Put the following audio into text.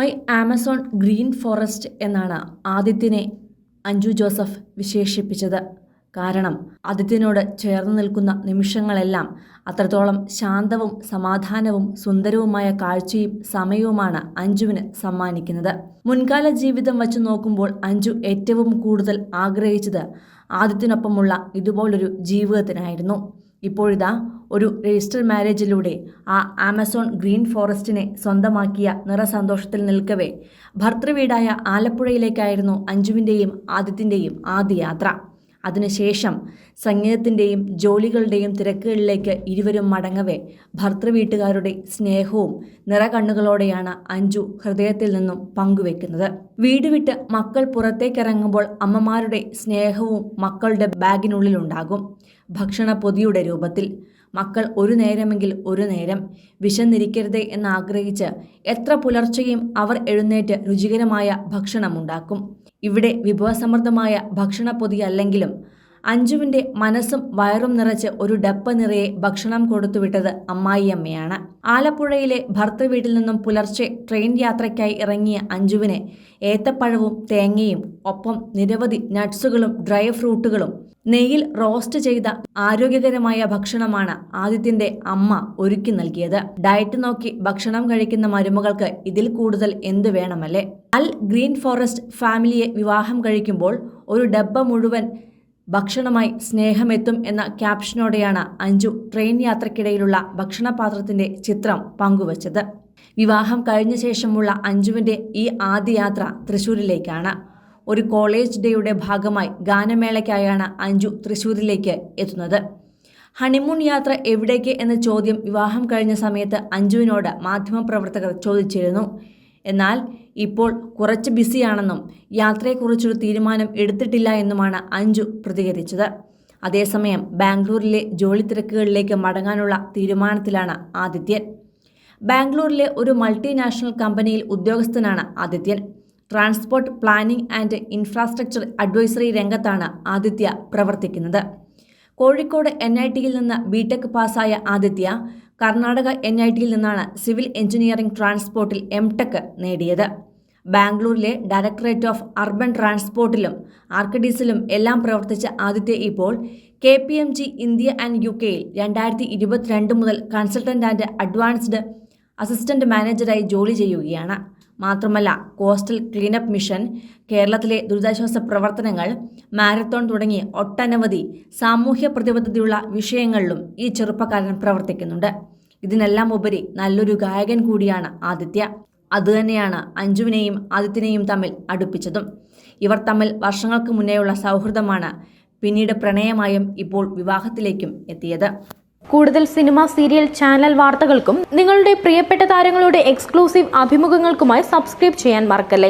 My Amazon green forest എന്നാണ് ആദിത്യനെ Anju Joseph വിശേഷിപ്പിച്ചത്. കാരണം ആദിത്യനോട് ചേർന്ന് നിൽക്കുന്ന നിമിഷങ്ങളെല്ലാം അത്രത്തോളം ശാന്തവും സമാധാനവും സുന്ദരവുമായ കാഴ്ചയും സമയവുമാണ് അഞ്ജുവിന് സമ്മാനിക്കുന്നത്. മുൻകാല ജീവിതം വച്ചു നോക്കുമ്പോൾ അഞ്ജു ഏറ്റവും കൂടുതൽ ആഗ്രഹിച്ചത് ആദിത്യനൊപ്പമുള്ള ഇതുപോലൊരു ജീവിതത്തിനായിരുന്നു. ഇപ്പോഴിതാ ഒരു രജിസ്റ്റർ മാരേജിലൂടെ ആ ആമസോൺ ഗ്രീൻ ഫോറസ്റ്റിനെ സ്വന്തമാക്കിയ നിറസന്തോഷത്തിൽ നിൽക്കവേ. ഭർത്തൃവീടായ ആലപ്പുഴയിലേക്കായിരുന്നു അഞ്ജുവിന്റെയും ആദിത്യന്റെയും ആദ്യ യാത്ര അതിനുശേഷം സംഗീതത്തിന്റെയും ജോലികളുടെയും തിരക്കുകളിലേക്ക് ഇരുവരും മടങ്ങവേ. ഭർത്തൃവീട്ടുകാരുടെ സ്നേഹവും നിറകണ്ണുകളോടെയാണ് അഞ്ജു ഹൃദയത്തിൽ നിന്നും പങ്കുവെക്കുന്നത്. വീട് വിട്ട് മക്കൾ പുറത്തേക്കിറങ്ങുമ്പോൾ അമ്മമാരുടെ സ്നേഹവും മക്കളുടെ ബാഗിനുള്ളിലുണ്ടാകും. ഭക്ഷണ പൊതിയുടെ രൂപത്തിൽ മക്കൾ ഒരു നേരമെങ്കിൽ ഒരു നേരം വിശന്നിരിക്കരുതേ എന്നാഗ്രഹിച്ച് എത്ര പുലർച്ചെയും അവർ എഴുന്നേറ്റ് രുചികരമായ ഭക്ഷണമുണ്ടാക്കും. ഇവിടെ വിഭവസമൃദ്ധമായ ഭക്ഷണ പൊതിയല്ലെങ്കിലും അഞ്ജുവിന്റെ മനസ്സും വയറും നിറച്ച് ഒരു ഡപ്പ നിറയെ ഭക്ഷണം കൊടുത്തുവിട്ടത് അമ്മായിയമ്മയാണ്. ആലപ്പുഴയിലെ ഭർത്തൃവീട്ടിൽ നിന്നും പുലർച്ചെ ട്രെയിൻ യാത്രയ്ക്കായി ഇറങ്ങിയ അഞ്ജുവിനെ ഏത്തപ്പഴവും തേങ്ങയും ഒപ്പം നിരവധി നട്ട്സുകളും ഡ്രൈ ഫ്രൂട്ടുകളും നെയ്യിൽ റോസ്റ്റ് ചെയ്ത ആരോഗ്യകരമായ ഭക്ഷണമാണ് ആദിത്യന്റെ അമ്മ ഒരുക്കി നൽകിയത്. ഡയറ്റ് നോക്കി ഭക്ഷണം കഴിക്കുന്ന മരുമകൾക്ക് ഇതിൽ കൂടുതൽ എന്ത് വേണമല്ലേ? അൽ ഗ്രീൻ ഫോറസ്റ്റ് ഫാമിലിയെ വിവാഹം കഴിക്കുമ്പോൾ ഒരു ഡബ്ബ മുഴുവൻ ഭക്ഷണമായി സ്നേഹമെത്തും എന്ന ക്യാപ്ഷനോടെയാണ് അഞ്ജു ട്രെയിൻ യാത്രക്കിടയിലുള്ള ഭക്ഷണപാത്രത്തിന്റെ ചിത്രം പങ്കുവച്ചത്. വിവാഹം കഴിഞ്ഞ ശേഷമുള്ള അഞ്ജുവിന്റെ ഈ ആദ്യ യാത്ര തൃശൂരിലേക്കാണ്. ഒരു കോളേജ് ഡേയുടെ ഭാഗമായി ഗാനമേളയ്ക്കായാണ് അഞ്ജു തൃശൂരിലേക്ക് എത്തുന്നത്. ഹണിമൂൺ യാത്ര എവിടേക്ക് എന്ന ചോദ്യം വിവാഹം കഴിഞ്ഞ സമയത്ത് അഞ്ജുവിനോട് മാധ്യമപ്രവർത്തകർ ചോദിച്ചിരുന്നു. എന്നാൽ ഇപ്പോൾ കുറച്ച് ബിസിയാണെന്നും യാത്രയെക്കുറിച്ചൊരു തീരുമാനം എടുത്തിട്ടില്ല എന്നുമാണ് അഞ്ജു പ്രതികരിച്ചത്. അതേസമയം ബാംഗ്ലൂരിലെ ജോലി തിരക്കുകളിലേക്ക് മടങ്ങാനുള്ള തീരുമാനത്തിലാണ് ആദിത്യൻ. ബാംഗ്ലൂരിലെ ഒരു മൾട്ടിനാഷണൽ കമ്പനിയിൽ ഉദ്യോഗസ്ഥനാണ് Adithyan. Transport planning and infrastructure advisory രംഗത്താണ് Aditya പ്രവർത്തിക്കുന്നത്. കോഴിക്കോട് എൻ ഐ ടിയിൽ നിന്ന് ബിടെക് പാസ്സായ ആദിത്യ കർണാടക എൻ ഐ ടിയിൽ നിന്നാണ് സിവിൽ എഞ്ചിനീയറിംഗ് ട്രാൻസ്പോർട്ടിൽ എം ടെക് നേടിയത്. ബാംഗ്ലൂരിലെ ഡയറക്ടറേറ്റ് ഓഫ് അർബൻ ട്രാൻസ്പോർട്ടിലും ആർക്കഡീസിലും എല്ലാം പ്രവർത്തിച്ച ആദിത്യ ഇപ്പോൾ K P M G India and U കെയിൽ രണ്ടായിരത്തി ഇരുപത്തിരണ്ട് മുതൽ കൺസൾട്ടന്റ് ആൻഡ് അഡ്വാൻസ്ഡ് അസിസ്റ്റന്റ് മാനേജറായി ജോലി ചെയ്യുകയാണ്. മാത്രമല്ല കോസ്റ്റൽ ക്ലീനപ്പ് മിഷൻ കേരളത്തിലെ ദുരിതാശ്വാസ പ്രവർത്തനങ്ങൾ മാരത്തോൺ തുടങ്ങി ഒട്ടനവധി സാമൂഹ്യ പ്രതിബദ്ധതയുള്ള വിഷയങ്ങളിലും ഈ ചെറുപ്പക്കാരൻ പ്രവർത്തിക്കുന്നുണ്ട്. ഇതിനെല്ലാം ഉപരി നല്ലൊരു ഗായകൻ കൂടിയാണ് ആദിത്യ. അതുതന്നെയാണ് അഞ്ജുവിനെയും ആദിത്യനെയും തമ്മിൽ അടുപ്പിച്ചതും. ഇവർ തമ്മിൽ വർഷങ്ങൾക്ക് മുന്നേയുള്ള സൗഹൃദമാണ് പിന്നീട് പ്രണയമായും ഇപ്പോൾ വിവാഹത്തിലേക്കും എത്തിയത്. കൂടുതൽ സിനിമ സീരിയൽ ചാനൽ വാർത്തകൾക്കും നിങ്ങളുടെ പ്രിയപ്പെട്ട താരങ്ങളുടെ എക്സ്ക്ലൂസീവ് അഭിമുഖങ്ങൾക്കുമായി സബ്സ്ക്രൈബ് ചെയ്യാൻ മറക്കല്ലേ?